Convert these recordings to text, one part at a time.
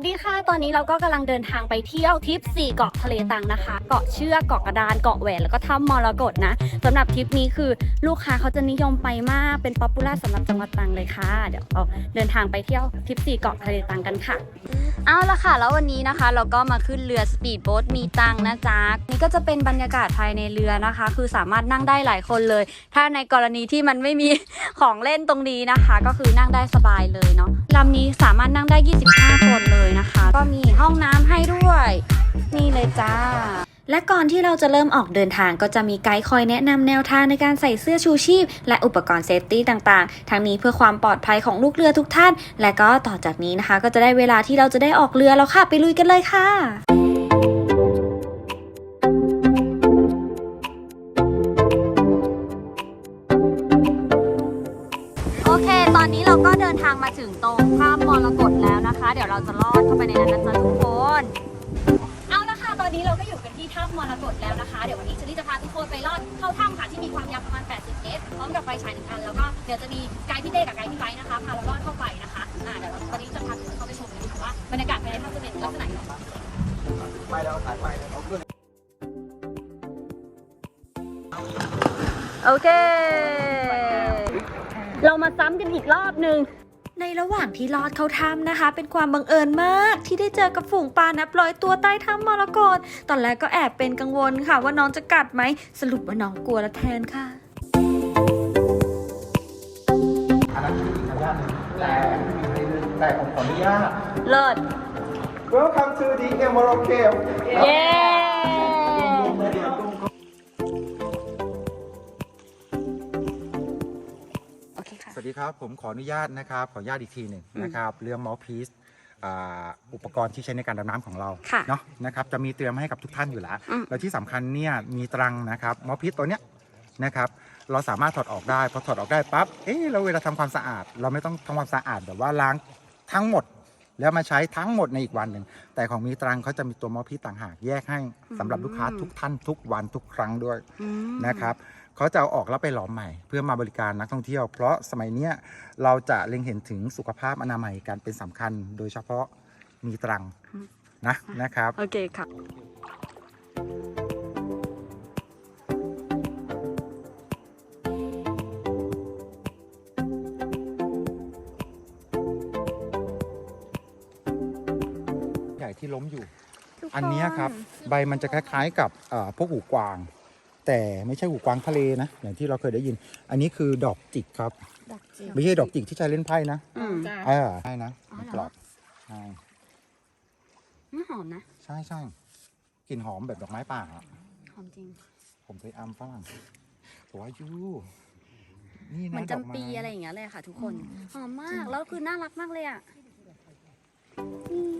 วัสดีค่ะ ตอนนี้เราก็กำลังเดินทางไปเที่ยวทริป 4 เกาะทะเลตังนะคะ เกาะเชือก เกาะกระดาน เกาะแหวน แล้วก็ถ้ำมรกตนะสำหรับทริปนี้คือลูกค้าเขาจะนิยมไปมาก เป็นป๊อปปูล่าสำหรับจังหวัดตังเลยค่ะ เดี๋ยวเราเดินทางไปเที่ยวทริป 4 เกาะทะเลตังกันค่ะ เอาละค่ะ แล้ววันนี้นะคะ เราก็มาขึ้นเรือสปีดโบ๊ทมีตังนะจ๊ะ นี่ก็จะเป็นบรรยากาศภายในเรือนะคะ คือสามารถนั่งได้หลายคนเลย ถ้าในกรณีที่มันไม่มีของเล่นตรงนี้นะคะ ก็คือนั่งได้สบายเลยเนาะลำนี้สามารถนั่งได้ 25 คนเลยนะคะ ก็มีห้องน้ำให้ด้วย นี่เลยจ้า และก่อนที่เราจะเริ่มออกเดินทางก็จะมีไกด์คอยแนะนำแนวทางในการใส่เสื้อชูชีพ และอุปกรณ์เซฟตี้ต่างๆ ทั้งนี้เพื่อความปลอดภัยของลูกเรือทุกท่าน และก็ต่อจากนี้นะคะ ก็จะได้เวลาที่เราจะได้ออกเรือแล้วค่ะไปลุยกันเลยค่ะ ตอนนี้เราก็เดินทางมาถึงตรงถ้ำมรกตแล้วนะคะ เดี๋ยวเราจะลอดเข้าไปในนั้นนะจ๊ะทุกคน เอาละค่ะตอนนี้เราก็อยู่กันที่ถ้ำมรกตแล้วนะคะ เดี๋ยววันนี้เชลี่จะพาทุกคนไปลอดเข้าถ้ำค่ะที่มีความยาวประมาณ 80 เมตรพร้อมกับไฟฉายหนึ่งอัน แล้วก็เดี๋ยวจะมีไกด์พี่เต้กับไกด์พี่ไบค์นะคะพาเราลอดเข้าไปนะคะอ่าเดี๋ยวเราตอนนี้จะพาทุกคนเข้าไปชมกันค่ะว่าบรรยากาศภายในถ้ำจะเป็นลักษณะไหนไปแล้วถ่ายไปแล้วเอาขึ้นโอเค เรามาซ้ำกันอีกรอบหนึ่งในระหว่างที่ลอดเข้าถ้ำนะคะ เป็นความบังเอิญมากที่ได้เจอกับฝูงปลานับร้อยตัวใต้ถ้ำมรกตตอนแรกก็แอบเป็นกังวลค่ะ ว่าน้องจะกัดไหม สรุปว่าน้องกลัวละแทนค่ะอันนั้นคืออีกระยะหนึ่งแต่แต่ผมขออนุญาตเลิศ Welcome to the Emerald Cave เย้ ดีครับ ผมขออนุญาตนะครับ ขออนุญาตอีกทีหนึ่งนะครับ เรื่องมอพีสอุปกรณ์ที่ใช้ในการดำน้ำของเราค่ะ เนาะนะครับจะมีเตรียมให้กับทุกท่านอยู่แล้ว อืม แล้วที่สำคัญเนี่ยมีตรังนะครับมอพีสตัวเนี้ยนะครับเราสามารถถอดออกได้พอถอดออกได้ปั๊บเอ๊ะเราเวลาทำความสะอาด เราไม่ต้องทำความสะอาดแบบว่าล้างทั้งหมด แล้วมาใช้ทั้งหมดในอีกวันหนึ่ง แต่ของมีตรังเขาจะมีตัวมอพีสต่างหากแยกให้สำหรับลูกค้าทุกท่านทุกวันทุกครั้งด้วยอืมนะครับเขาจะเอาออกแล้วไปหลอมใหม่ เพื่อมาบริการนักท่องเที่ยว เพราะสมัยเนี้ยเราจะเล็งเห็นถึงสุขภาพอนามัยการเป็นสำคัญ โดยเฉพาะมีตรังนะนะครับโอเคค่ะ ญ่ที่ล้มอยู่อันเนี้ยครับ ใบมันจะคล้ายๆกับเอ่อพวกหูกวาง แต่ไม่ใช่หูกวางทะเลนะ อย่างที่เราเคยได้ยิน อันนี้คือดอกจิกครับ ดอกจิกไม่ใช่ดอกจิกที่ใช้เล่นไพ่นะอืมเออใช่นะอ๋อมันเหรอกรอบใช่อืมหอมนะ ใช่ใช่กลิ่นหอมแบบดอกไม้ป่าอะหอมจริง ผมเคยอัมฝรั่งบอกว่ายูนี่เหมืนะอนดอกไม้จำปีอะไรอย่างเงี้ยเลยค่ะ ทุกคน หอมมาก แล้วคือน่ารักมากเลยอะอืม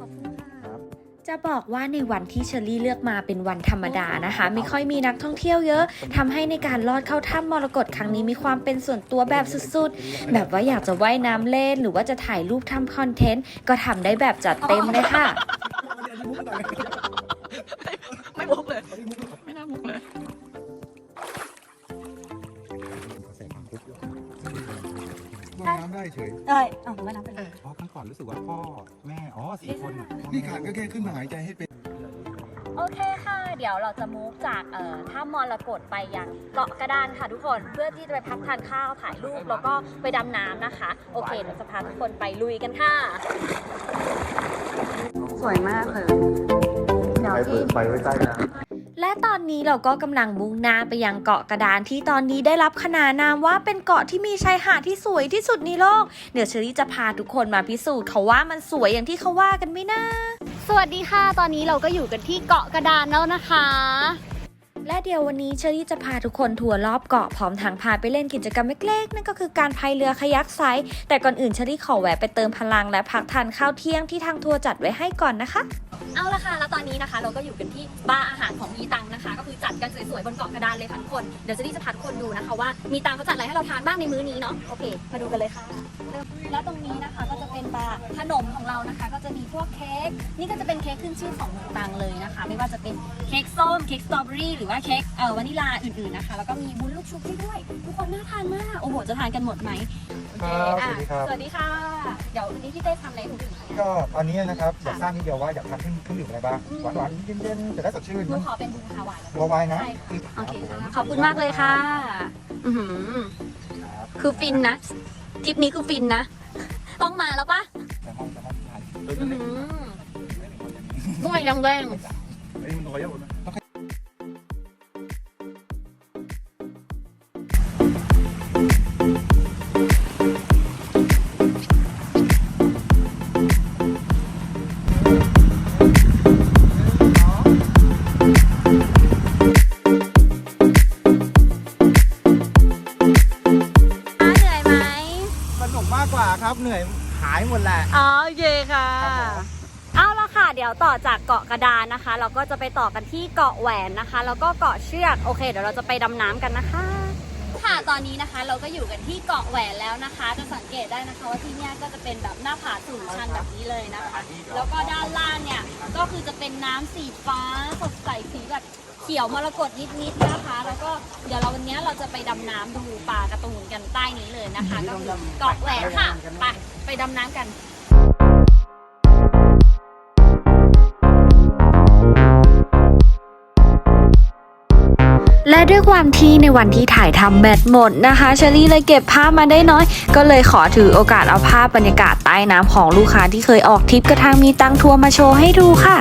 ขอบคุณค่ะครับจะบอกว่าในวันที่เชอรี่เลือกมาเป็นวันธรรมดานะคะ ไม่ค่อยมีนักท่องเที่ยวเยอะทำให้ในการลอดเข้าถ้ำมรกตครั้งนี้มีความเป็นส่วนตัวแบบสุดๆ แบบว่าอยากจะว่ายน้ำเล่น หรือว่าจะถ่ายรูปทำคอนเทนต์ ก็ทำได้แบบจัดเต็มเลยค่ะ ไม่มุกเลย ไม่น่ามุกเลยใส่ค วามทุกข์ว่ายน้ำได้เฉยเอ้ยเอาไม่น้ำไปเลยเพราะครั้งก่อนรู้สึกว่าพ่อแม่ อ๋อสี่คนอะพ่อแม่นี่ขาดก็แค่ขึ้นมาหายใจให้เป็น โอเคค่ะ เดี๋ยวเราจะมูฟจากเอ่อถ้ำมรกตไปยังเกาะกระดานค่ะทุกคนเพื่อที่จะไปพักทานข้าวถ่ายรูปแล้วก็ไปดำน้ำนะคะ โอเคเดี๋ยวจะพาทุกคนไปลุยกันค่ะ สวยมากเลยเดี๋ยวไปเปิที่ดไฟไว้ใต้น้ และตอนนี้เราก็กำลังมุ่งหน้าไปยังเกาะกระดานที่ตอนนี้ได้รับขนานนามว่าเป็นเกาะที่มีชายหาดที่สวยที่สุดในโลก เดี๋ยวเชอรี่จะพาทุกคนมาพิสูจน์เขาว่ามันสวยอย่างที่เขาว่ากันไหมนะ สวัสดีค่ะ ตอนนี้เราก็อยู่กันที่เกาะกระดานแล้วนะคะ และเดี๋ยววันนี้เชอรี่จะพาทุกคนทัวร์รอบเกาะพร้อมทางพาไปเล่นกิจกรรมเล็กๆ นั่นก็คือการพายเรือคายักไซส์แต่ก่อนอื่นเชอรี่ขอแวะไปเติมพลังและพักทานข้าวเที่ยงที่ทางทัวร์จัดไว้ให้ก่อนนะคะ เอาละค่ะ แล้วตอนนี้นะคะ เราก็อยู่กันที่บาร์อาหารของมีตังนะคะ ก็คือจัดกันสวยๆบนเกาะกระดานเลยค่ะทุกคน เดี๋ยวจะนี่จะพาทุกคนดูนะคะว่ามีตังเขาจัดอะไรให้เราทานบ้างในมื้อนี้เนาะ โอเค มาดูกันเลยค่ะ แล้วตรงนี้นะคะก็จะเป็นบาร์ขนมของเรานะคะ ก็จะมีพวกเค้ก นี่ก็จะเป็นเค้กขึ้นชื่อของเมืองตังเลยนะคะ ไม่ว่าจะเป็นเค้กส้ม เค้กสตรอเบอรี่ หรือว่าเค้กเออวานิลาอื่นๆนะคะ แล้วก็มีวุ้นลูกชุบให้ด้วย ทุกคนน่าทานมาก โอ้โห จะทานกันหมดไหมโอเคครับสวัสดีครับอะสวัสดีค่ะ เดี๋ยววันนี้พี่เต้ทำอะไรให้คุณดื่มคะเนี่ยก็ตอนนี้นะครับอยากทราบนิดเดียวว่าอยากทานเครื่องเครื่องดื่มอะไรบ้างอืมหวานๆเย็นๆจะได้สดชื่นหนูขอเป็นบูคาวายบัวไวน์นะใช่ค่ะโอเคค่ะขอบคุณมากเลยค่ะอือหือครับคือฟินนะทริปนี้คือฟินนะ ต้องมาแล้วปะแต่ห้องจะห้องทานอือหือด้วยแรงเอ้ยมันตัวเยอะต้องๆ ว่าครับเหนื่อยหายหมดแหละ อ๋อโอเคค่ะ ครับผม เอาละค่ะ เดี๋ยวต่อจากเกาะกระดานนะคะ เราก็จะไปต่อกันที่เกาะแหวนนะคะ แล้วก็เกาะเชือก โอเค เดี๋ยวเราจะไปดำน้ำกันนะคะ ค่ะ ตอนนี้นะคะ เราก็อยู่กันที่เกาะแหวนแล้วนะคะ จะสังเกตได้นะคะว่าที่เนี่ยก็จะเป็นแบบหน้าผาสูงชันแบบนี้เลยนะคะ แล้วก็ด้านล่างเนี่ย ก็คือจะเป็นน้ำสีฟ้าสดใสสีแบบ เขียวมรกตนิดๆนะคะ แล้วก็เดี๋ยวเราวันนี้เราจะไปดำน้ำดูปลากระตูนกันใต้นี้เลยนะคะ ก็คือเกาะแหวนค่ะไปไปดำน้ำกันและด้วยความที่ในวันที่ถ่ายทำแบตหมดนะคะเชอรี่เลยเก็บภาพมาได้น้อย ก็เลยขอถือโอกาสเอาภาพบรรยากาศใต้น้ำของลูกค้าที่เคยออกทริปกระทางมีตังทัวร์มาโชว์ให้ดูค่ะ